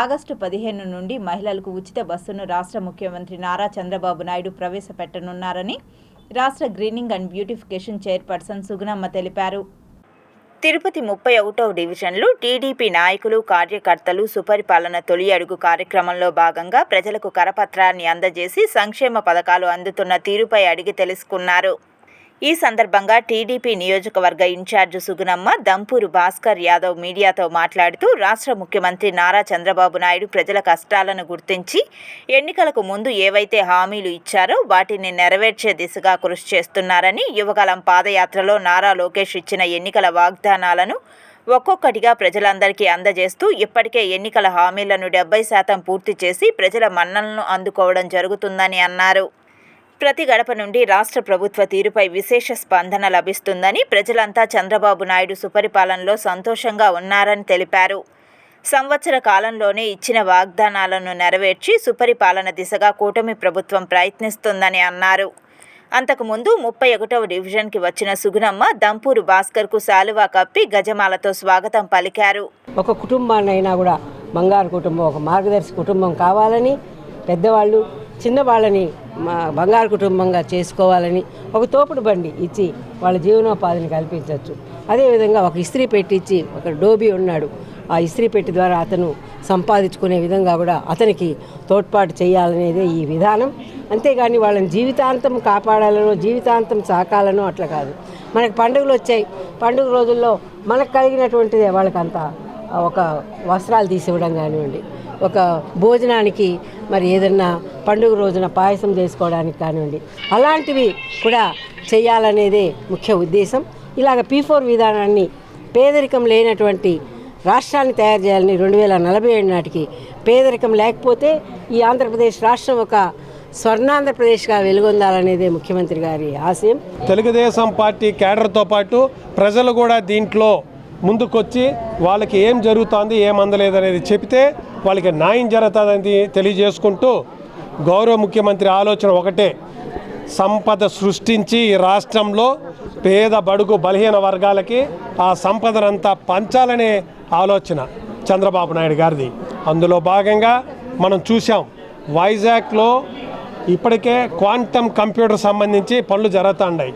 August పదిహేను నుండి మహిళలకు ఉచిత బస్సును రాష్ట్ర ముఖ్యమంత్రి నారా చంద్రబాబు నాయుడు ప్రవేశపెట్టనున్నారని రాష్ట్ర greening and beautification chairperson Sugunamma తెలిపారు. తిరుపతి ముప్పై ఒకటవ డివిజన్లో టీడీపీ నాయకులు కార్యకర్తలు సుపరిపాలన తొలి అడుగు కార్యక్రమంలో భాగంగా ప్రజలకు కరపత్రాన్ని అందజేసి సంక్షేమ పథకాలు అందుతున్న తీరుపై అడిగి తెలుసుకున్నారు. ఈ సందర్భంగా టీడీపీ నియోజకవర్గ ఇన్ఛార్జ్ సుగుణమ్మ దంపూరు భాస్కర్ యాదవ్ మీడియాతో మాట్లాడుతూ రాష్ట్ర ముఖ్యమంత్రి నారా చంద్రబాబు నాయుడు ప్రజల కష్టాలను గుర్తించి ఎన్నికలకు ముందు ఏవైతే హామీలు ఇచ్చారో వాటిని నెరవేర్చే దిశగా కృషి చేస్తున్నారని యువగలం పాదయాత్రలో నారా లోకేష్ ఇచ్చిన ఎన్నికల వాగ్దానాలను ఒక్కొక్కటిగా ప్రజలందరికీ అందజేస్తూ ఇప్పటికే ఎన్నికల హామీలను డెబ్బై శాతం పూర్తి చేసి ప్రజల మన్నలను అందుకోవడం జరుగుతుందని అన్నారు. ప్రతి గడప నుండి రాష్ట్ర ప్రభుత్వ తీరుపై విశేష స్పందన లభిస్తుందని ప్రజలంతా చంద్రబాబు నాయుడు సుపరిపాలనలో సంతోషంగా ఉన్నారని తెలిపారు. సంవత్సర కాలంలోనే ఇచ్చిన వాగ్దానాలను నెరవేర్చి సుపరిపాలన దిశగా కూటమి ప్రభుత్వం ప్రయత్నిస్తుందని అన్నారు. అంతకుముందు ముప్పై ఒకటవ డివిజన్కి వచ్చిన సుగుణమ్మ దంపూరు భాస్కర్కు శాలువా కప్పి గజమాలతో స్వాగతం పలికారు. ఒక కుటుంబాన్నైనా కూడా బంగారు కుటుంబం ఒక మార్గదర్శి కుటుంబం కావాలని పెద్దవాళ్ళు చిన్నవాళ్ళని మా బంగారు కుటుంబంగా చేసుకోవాలని ఒక తోపుడు బండి ఇచ్చి వాళ్ళ జీవనోపాధిని కల్పించవచ్చు. అదేవిధంగా ఒక ఇస్త్రీ పెట్టి ఇచ్చి ఒక డోబీ ఉన్నాడు. ఆ ఇస్త్రీ పెట్టి ద్వారా అతను సంపాదించుకునే విధంగా కూడా అతనికి తోడ్పాటు చేయాలనేదే ఈ విధానం. అంతేగాని వాళ్ళని జీవితాంతం కాపాడాలనో జీవితాంతం సాకాలనో అట్లా కాదు. మనకు పండుగలు వచ్చాయి. పండుగ రోజుల్లో మనకు కలిగినటువంటిదే వాళ్ళకంతా ఒక వస్త్రాలు తీసివ్వడం కానివ్వండి ఒక భోజనానికి మరి ఏదన్నా పండుగ రోజున పాయసం చేసుకోవడానికి కానివ్వండి అలాంటివి కూడా చేయాలనేదే ముఖ్య ఉద్దేశం. ఇలాగ పీ ఫోర్ విధానాన్ని పేదరికం లేనటువంటి రాష్ట్రాన్ని తయారు చేయాలని రెండు వేల నలభై ఏడు నాటికి పేదరికం లేకపోతే ఈ ఆంధ్రప్రదేశ్ రాష్ట్రం ఒక స్వర్ణాంధ్రప్రదేశ్గా వెలుగొందాలనేదే ముఖ్యమంత్రి గారి ఆశయం. తెలుగుదేశం పార్టీ కేడర్తో పాటు ప్రజలు కూడా దీంట్లో ముందుకొచ్చి వాళ్ళకి ఏం జరుగుతుంది ఏం అందలేదు అనేది చెప్తే వాళ్ళకి న్యాయం జరుగుతుందని తెలియజేసుకుంటూ గౌరవ ముఖ్యమంత్రి ఆలోచన ఒకటే. సంపద సృష్టించి ఈ రాష్ట్రంలో పేద బడుగు బలహీన వర్గాలకి ఆ సంపదనంతా పంచాలనే ఆలోచన చంద్రబాబు నాయుడు గారిది. అందులో భాగంగా మనం చూసాం వైజాగ్లో ఇప్పటికే క్వాంటమ్ కంప్యూటర్ సంబంధించి పనులు జరుగుతున్నాయి.